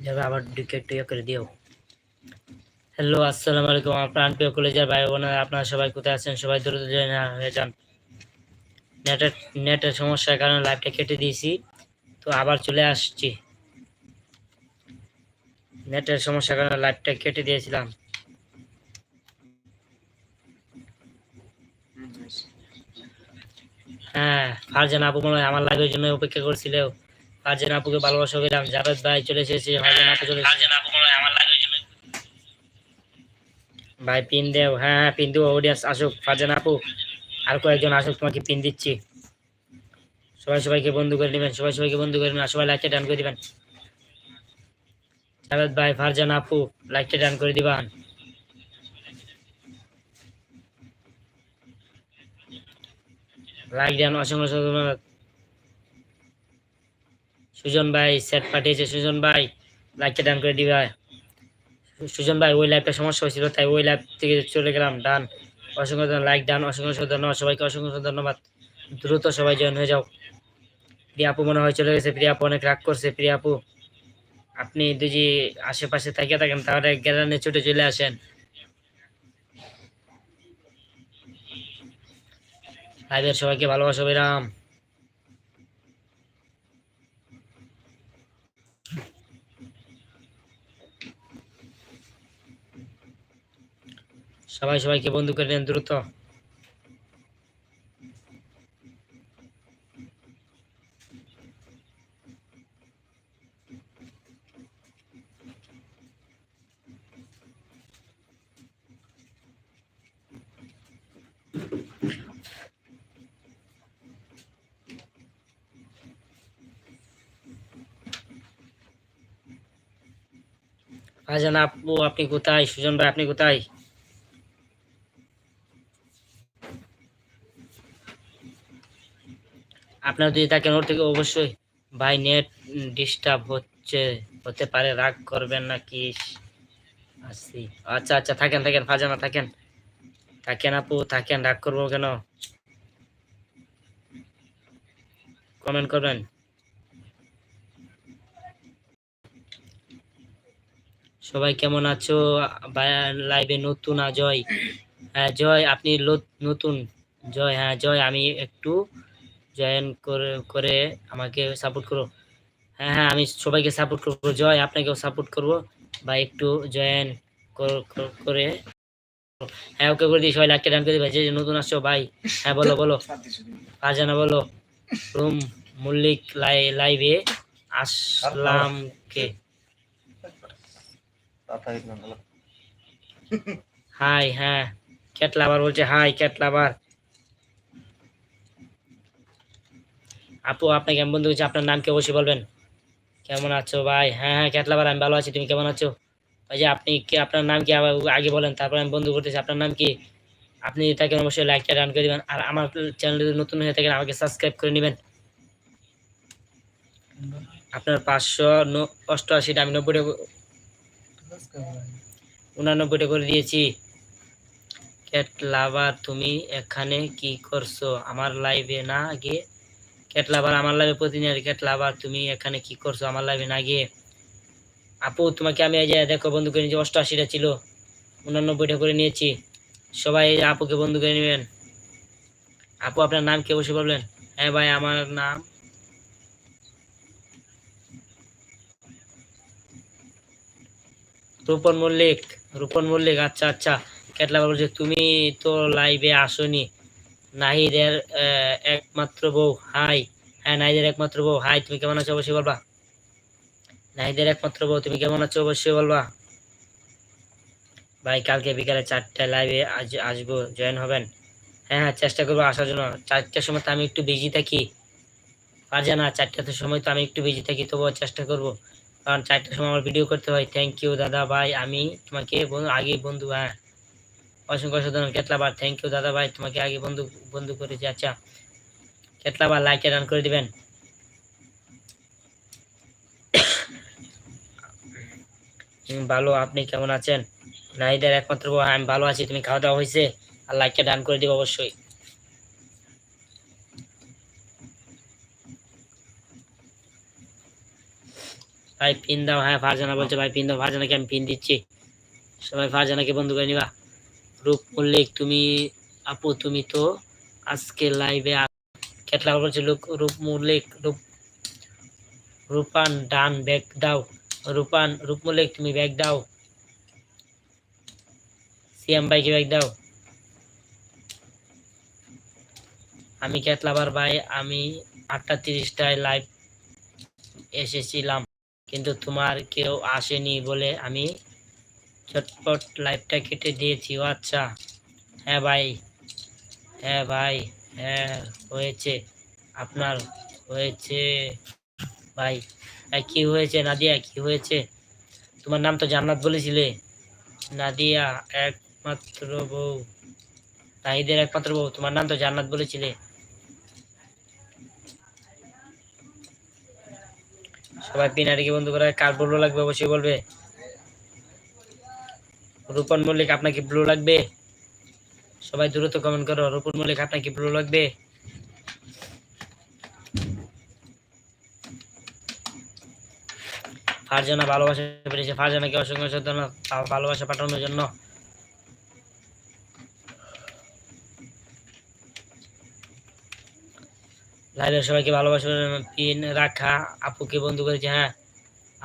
যাবে আবার একটু ইয়ে করে দিও। হ্যালো আসসালামু আলাইকুম। আমার প্রাণপ্রিয় কলেজের ভাই বোনেরা আপনারা সবাই কোথায় আছেন? সবাই দ্রুত জয়েন হয়ে যান। নেটের নেটের সমস্যার কারণে লাইভটা কেটে দিয়েছি। তো আবার চলে আসছি। নেটের সমস্যার কারণে লাইভটা কেটে দিয়েছিলাম। হ্যাঁ ফারজান আপু মনে হয় আমার লাইভের জন্য অপেক্ষা করছিল। ফারজান আপুকে ভালোবাসা পেলাম জাভেদ ভাই চলে এসেছে ফারজান আপু চলে ভাই পিন দেও হ্যাঁ হ্যাঁ পিন দেবো অডিয়েন্স আসুক ফারজান আপু আর কয়েকজন আসুক তোমাকে পিন দিচ্ছি। সবাই সবাইকে বন্ধু করে নেবেন সবাই সবাইকে বন্ধু করে নেবেন সবাই লাইকটা ডান করে দিবেন। জাভেদ ভাই ফারজান আপু লাইকটা ডান করে দিবেন। লাইক দেন অসংখ্য ধন্যবাদ। সুজন ভাই সেট পাঠিয়েছে সুজন ভাই। লাইকটা ডান করে দিবে। সুজন ভাই, ওই লাইভটা সমস্যা হয়েছিল, তাই ওই লাইভ থেকে চলে গেলাম ডান অসংখ্য লাইক ডান অসংখ্য ধন্যবাদ, সবাইকে অসংখ্য ধন্যবাদ। দ্রুত সবাই জয়েন হয়ে যাও। প্রিয়া আপু মনে হয় চলে গেছে প্রিয়া আপু অনেক রাগ করছে প্রিয়া আপু আপনি যদি আশেপাশে থাকে থাকেন, তাহলে গ্যারানে ছুটে চলে আসেন। লাইভের সবাইকে ভালোবাসা বিরাম সবাই সবাইকে বন্ধু করে নেন দ্রুত। আজান আপু আপনি কোথায়? সুজন ভাই আপনি কোথায়? আপনার যদি থাকেন ওর থেকে, অবশ্যই ভাই নেট ডিস্টার্ব হচ্ছে, হতে পারে, রাগ করবেন না কি? আসছি। আচ্ছা আচ্ছা থাকেন থাকেন, ফাজানা, থাকেন। থাকেন আপু, থাকেন, রাগ করব কেন? কমেন্ট করবেন। সবাই কেমন আছো? লাইভে নতুন জয়। হ্যাঁ জয়, আপনি নতুন। জয় হ্যাঁ জয়, আমি একটু জয়েন করে করে আমাকে সাপোর্ট করো। হ্যাঁ হ্যাঁ আমি সবাইকে সাপোর্ট করব। জয় আপনাকেও সাপোর্ট করব। বা একটু জয়েন করে হ্যাঁ ওকে করে দিই সবাই লাইকটা ডান করে দিই যে নতুন আসছো ভাই হ্যাঁ বলো বলো। ফারজানা বলো। রুম মল্লিক লাইভে আসলামকে। হাই হ্যাঁ। ক্যাটলাবার বলছে হাই ক্যাটলাবার আপু, আপনাকে কেমন বন্ধু হচ্ছে আপনার নাম কি অবশ্যই বলবেন? কেমন আছো ভাই? হ্যাঁ হ্যাঁ ক্যাটলাবার আমি ভালো আছি, তুমি কেমন আছো? ওই যে আপনি কি, আপনার নাম কি আগে বলেন, তারপর আমি বন্ধু করতেছি, আপনার নাম কি? আপনি তাকে অবশ্যই লাইকটা ডান করে দেবেন, আর আমার চ্যানেল নতুন হয়ে থাকেন, আমাকে সাবস্ক্রাইব করে নেবেন। আপনার পাঁচশো অষ্টআশিটা আমি নব্বইটা উনানব্বইটা করে দিয়েছি। ক্যাট লাভার তুমি এখানে কি করছ? আমার লাইভে না গিয়ে ক্যাট লাভার আমার লাইভে প্রতিদিন ক্যাট লাভার তুমি এখানে কি করছ আমার লাইভে না গিয়ে? আপু, তোমাকে আমি এই যে দেখো বন্ধু করে নিয়েছি, অষ্টআশিটা ছিল। উনানব্বইটা করে নিয়েছি। সবাই আপুকে বন্ধু করে নেবেন। আপু, আপনার নাম কে বসে বলবেন? হ্যাঁ ভাই, আমার নাম। রূপন মল্লিক রূপন মল্লিক আচ্ছা আচ্ছা। কেটলা বলছে, তুমি তো লাইভে আসনি। নাহিদের একমাত্র বউ। হাই। হ্যাঁ নাহিদের একমাত্র বউ। হাই, তুমি কেমন আছো? অবশ্যই বলবা। নাহিদের একমাত্র বউ, তুমি কেমন আছো? অবশ্যই বলবা। ভাই, কালকে বিকালে চারটায় লাইভে আজ, আসব। জয়েন হবেন। হ্যাঁ হ্যাঁ চেষ্টা করব আসার জন্য। চারটার সময় তো আমি একটু বিজি থাকি। পারছে না চারটার সময় তো আমি একটু বিজি থাকি, তবুও চেষ্টা করব। কারণ চারটার সময় আমার ভিডিও করতে হয়। থ্যাংক ইউ দাদা, ভাই, আমি তোমাকে আগে বন্ধু হ্যাঁ। অসংখ্য অসংখ্য কেতলাবার থ্যাংক ইউ দাদা ভাই। তোমাকে আগে বন্ধু বন্ধু করেছি। আচ্ছা কেতলাবার লাইক রান করে দিবেন। ভালো আপনি কেমন আছেন? নাহিদের একমাত্র আমি ভালো আছি। তুমি খাওয়া দাওয়া হয়েছে? আর লাইকটা ডান করে দিব অবশ্যই। ভাই পিন দাও। হ্যাঁ ফারজানা বলছে, ভাই পিন দাও। ফারজানাকে আমি পিন দিচ্ছি। সবাই, ফারজানাকে বন্ধু করে নিবা। রূপ মল্লিক তুমি আপু, তুমি তো আজকে লাইভে কেটলা বলছে রূপ মল্লিক, রূপ, রূপান, ডান ব্যাগ দাও। রূপান, রূপ মল্লিক, তুমি ব্যাগ দাও। সিএম ভাইকে ব্যাগ দাও। আমি কেটলাবার ভাই, আমি আটটা তিরিশটায় লাইভ এসেছিলাম। কিন্তু তোমার কেউ আসেনি বলে আমি চটপট লাইভটা কেটে দিয়েছি ও আচ্ছা। হ্যাঁ ভাই হ্যাঁ ভাই হ্যাঁ হয়েছে। আপনার হয়েছে। ভাই হ্যাঁ, কি হয়েছে নাদিয়া কি হয়েছে? তোমার নাম তো জান্নাত বলেছিলে। নাদিয়া একমাত্র বউ। নাহিদের একমাত্র বউ তোমার নাম তো জান্নাত বলেছিলে। সবাই পিনারিকে বন্ধু করে কার বলব লাগবে অবশ্যই বলবে। রূপন মল্লিক, আপনার কি ব্লু লাগবে? সবাই দ্রুত কমেন্ট করো, রূপন মল্লিক, আপনার কি ব্লু লাগবে? ফারজানা ভালোবাসা পেরেছে ফারজানাকে অসংখ্য ধন্যবাদ ভালোবাসা পাঠানোর জন্য। লাইভের সবাইকে ভালোবাসা পিন রাখা। আপুকে বন্ধু করেছে হ্যাঁ।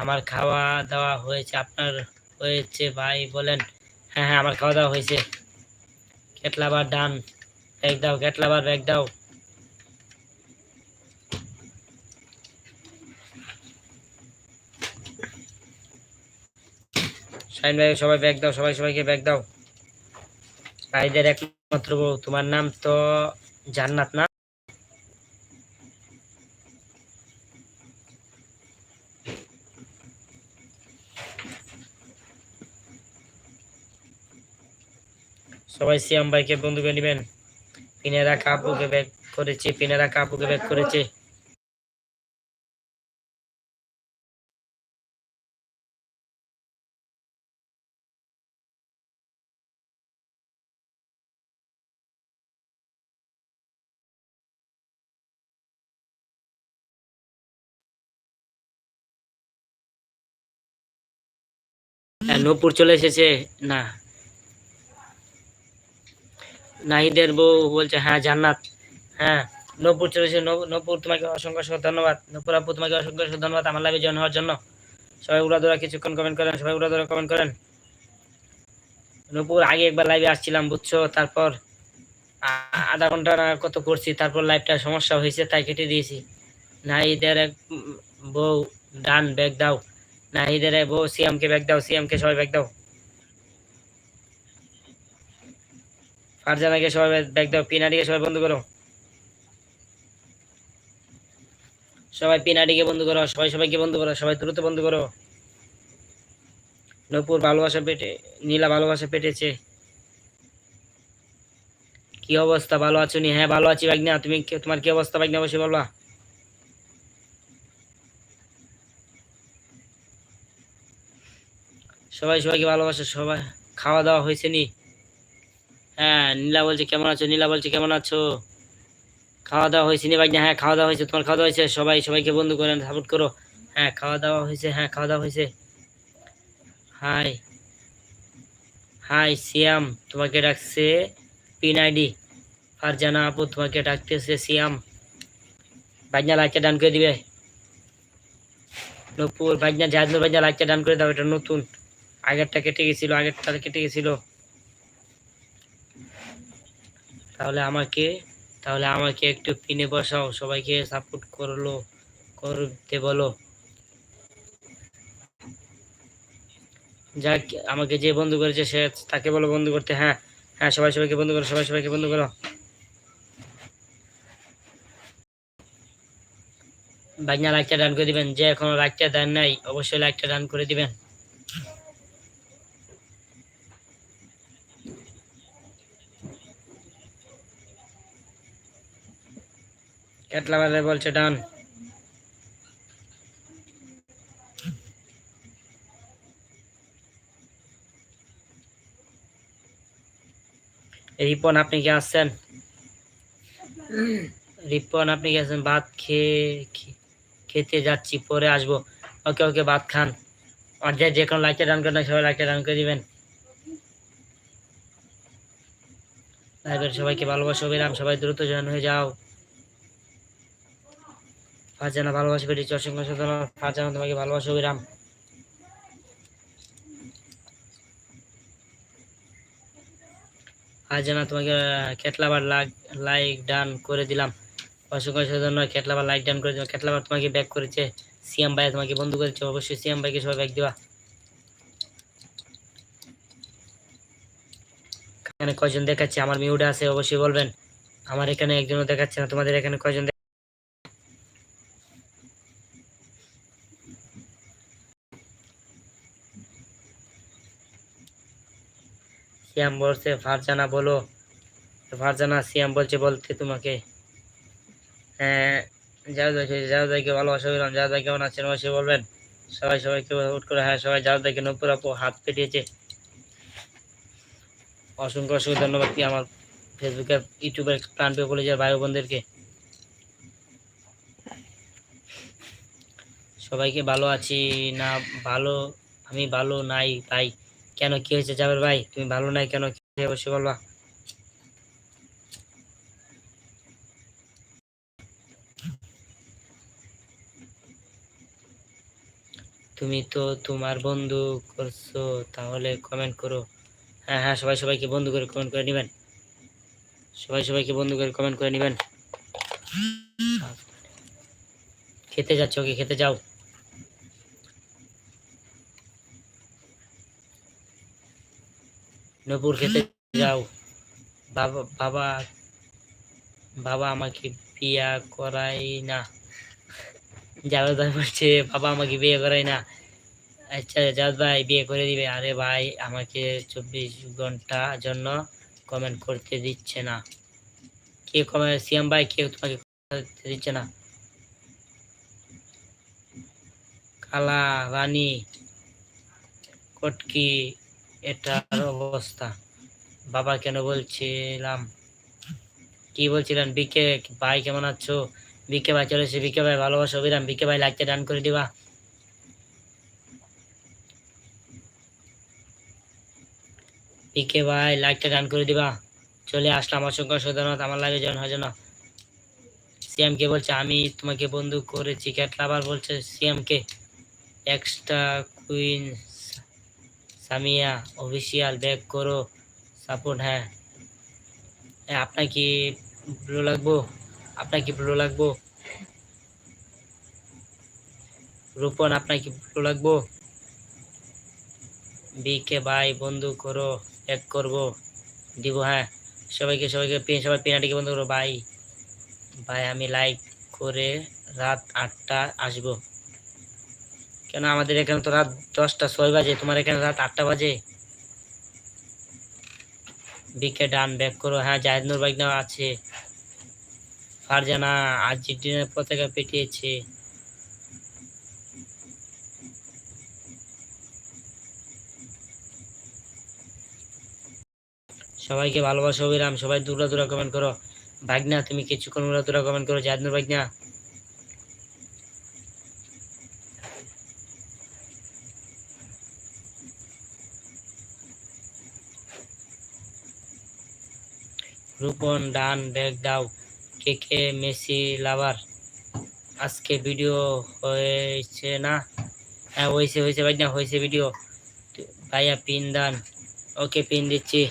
আমার খাওয়া দাওয়া হয়েছে, আপনার হয়েছে, ভাই, বলেন। হ্যাঁ হ্যাঁ আমার খাওয়া দাওয়া হয়েছে কেটলাবার ডান ব্যাগ দাও কেটলাবার ব্যাগ দাও। শাইন ভাই, সবাই ব্যাগ দাও, সবাই সবাইকে ব্যাগ দাও। ভাইদের একমাত্র তোমার নাম তো জান্নাত না? সবাই সিয়াম ভাইকে বন্ধু করে নেবেন। পিনেরা কাপুকে ব্যাক করেছে, পিনেরা কাপুকে ব্যাক করেছে। নূপুর চলে এসেছে। না। নাহিদের বউ বলছে হ্যাঁ জান্নাত। হ্যাঁ নপুর চলে এসেছে। নূ- তোমাকে অসংখ্য অসংখ্য ধন্যবাদ। নপুর আপু তোমাকে অসংখ্য অসংখ্য ধন্যবাদ আমার লাইভে জয়েন হওয়ার জন্য। সবাই উড়াদোড়া কিছুক্ষণ কমেন্ট করেন, সবাই উড়াদোড়া কমেন্ট করেন। নপুর আগে একবার লাইভে আসছিলাম, বুঝছ? তারপর আধা ঘণ্টা কত করছি? তারপর লাইভটা সমস্যা হয়েছে, তাই কেটে দিয়েছি। নাহিদের এক বউ, ডান ব্যাগ দাও। নাহিদের বউ সিএমকে ব্যাগ দাও সিএমকে সবাই ব্যাগ দাও। ফারজানাকে সবাই ব্যাগ দাও, পিনাডিকে সবাই বন্ধ করো। সবাই পিনাডিকে বন্ধ করো, সবাই সবাইকে বন্ধ করো, সবাই দ্রুত বন্ধ করো। নূপুর ভালোবাসা পেটে নীলা ভালোবাসা পেটেছে। কি অবস্থা? ভালো আছো নি? হ্যাঁ ভালো আছি বাগনা তুমি তোমার কি অবস্থা বাগনা অবশ্যই বলবা। সবাই সবাইকে ভালোবাসে, সবাই খাওয়া দাওয়া হয়েছে নি? হ্যাঁ নীলা বলছে, কেমন আছো? নীলা বলছে, কেমন আছো? খাওয়া দাওয়া হয়েছে নি বাগনা হ্যাঁ খাওয়া দাওয়া হয়েছে, তোমার খাওয়া দাওয়া হয়েছে? সবাই, সবাইকে বন্ধু করেন সাপোর্ট করো। হ্যাঁ খাওয়া দাওয়া হয়েছে হ্যাঁ খাওয়া দাওয়া হয়েছে। হাই হাই, সিয়াম, তোমাকে ডাকছে পিন আইডি। ফারজানা আপু, তোমাকে ডাকতেছে সিয়াম। বাজনা লাইকটা ডান করে দিবে। নূপুর, বাজনা জাহাজনুর বাজনা লাইকটা ডান করে দাও, এটা নতুন। আগেরটা কেটে গেছিল, আগেরটা কেটে গেছিল। তাহলে আমাকে তাহলে আমাকে একটু পিনে বসাও, সবাইকে সাপোর্ট করল, করতে বলো। যাক, আমাকে যে বন্ধু করেছে সে তাকে বলো বন্ধু করতে হ্যাঁ হ্যাঁ সবাই সবাইকে বন্ধু করো, সবাই সবাইকে বন্ধু করো। বাজনা লাইকটা ডান করে দিবেন, যে এখনও লাইকটা দেন নাই, অবশ্যই লাইকটা ডান করে দিবেন। কেটলা বাজার বলছে, ডান। রিপন, আপনি কি আসছেন? রিপন, আপনি কি আছেন ভাত খেয়ে খেতে যাচ্ছি, পরে আসব। ওকে ওকে, ভাত খান। আর যে কোনো লাইকটা ডান করেন সবাই লাইকটা ডান করে দিবেন। সবাইকে ভালোবাসা অবিরাম সবাই দ্রুত জয়েন হয়ে যাও। ফারজানা ভালোবাসা অসংখ্য অসংখ্য ধন্যবাদ। ফারজানা তোমাকে ভালোবাসা অবিরাম ফারজানা তোমাকে কেটলাবার লাইক ডান করে দিলাম। অসংখ্য ধন্যবাদ কেটলাবার লাইক ডান করে দিলাম। কেটলাবার তোমাকে ব্যাক করেছে, সিএম ভাই তোমাকে বন্ধু করেছে, অবশ্যই সিএম ভাইকে সবাই ব্যাক দিবা। এখানে কয়জন দেখাচ্ছে? আমার মিউটে আছে, অবশ্যই বলবেন। আমার এখানে একজনও দেখাচ্ছে না, তোমাদের এখানে কয়জন সিয়াম বলছে, ফারজানা বলো। ফারজানা, সিয়াম বলছে, বলতে তোমাকে। হ্যাঁ ভাইকে ভালোবাসা দিলাম। জাভেদ ভাই কেমন আছেন অবশ্যই বলবেন। সবাই সবাইকে উঠ করে হ্যাঁ সবাই জাভেদ ভাইকে নপুর আপু হাত পেটিয়েছে অসংখ্য অসংখ্য ধন্যবাদ কি আমার ফেসবুকে ইউটিউবের প্রাণপ্রিয় কলেজের ভাই বোনদেরকে। সবাইকে ভালো আছি না, ভালো, আমি ভালো নাই ভাই কেন কি হয়েছে জাবের ভাই? তুমি ভালো নাই কেন? কি অবশ্যই বলবা। তুমি তো তোমার বন্ধু করছ, তাহলে কমেন্ট করো। হ্যাঁ হ্যাঁ সবাই সবাইকে বন্ধু করে কমেন্ট করে নেবেন। সবাই সবাইকে বন্ধু করে কমেন্ট করে নেবেন। খেতে যাচ্ছ ওকে খেতে যাও। নপুর খেতে যাও। বাবা বাবা বাবা আমাকে বিয়া করাই না। জাভেদ ভাই বলছে, বাবা আমাকে বিয়ে করাই না। আচ্ছা জাভেদ ভাই বিয়ে করে দিবে। আরে ভাই, আমাকে চব্বিশ ঘণ্টা জন্য কমেন্ট করতে দিচ্ছে না। কে কমেন্ট সিএম ভাই কে তোমাকে করতে দিচ্ছে না। কালা, রানী, কটকি এটার অবস্থা। বাবা, কেন বলছিলাম? কি বলছিলেন? বিকে, ভাই কেমন আছো? বিকে ভাই, চলে এসে বিকে ভাই, ভালোবাসা অবিরাম বিকে ভাই, লাইকটা ডান করে দিবা। বিকে ভাই, লাইকটা ডান করে দিবা। চলে আসলাম। অসংখ্য ধন্যবাদ। আমার লাগে জয়েন হয় সিএম কে বলছে, আমি তোমাকে বন্ধু করেছি। ক্যাটলাবার বলছে সিএম কে extra queen Samia official back করো সাপোর্ট হ্যাঁ। হ্যাঁ, আপনার কি ভালো লাগবো? আপনার কি ভালো লাগবো? রূপন আপনার কি ভালো লাগবো? বিকে ভাই বন্ধু করো এক করব। দিব হ্যাঁ। সবাইকে সবাইকে সবাই পিনাটিকে বন্ধু করো ভাই। ভাই আমি লাইক করে রাত আটটা আসব। কেন আমাদের এখানে তো রাত দশটা, ছয় বাজে। তোমার এখানে রাত আটটা বাজে। বিকে ডান ব্যাক করো। হ্যাঁ জাহেদ নূর বাইকনাও আছে। ফারজানা আর্জেন্টিনার পতাকা পেটিয়েছে। সবাইকে ভালোবাসা, অবিরাম। সবাই দূরা দূরা কমেন্ট করো। ভাগনা, তুমি কিছুক্ষণ উড়া দূরা কমেন্ট করো। জাহেদ নূর ভাগনা রূপন, ডান ব্যাগ দাও। কে কে, মেসি লাভার? আজকে ভিডিও হয়েছে না? হ্যাঁ হয়েছে হয়েছে ভাই, না, হয়েছে ভিডিও ভাইয়া, পিন দান। ওকে, পিন দিচ্ছি।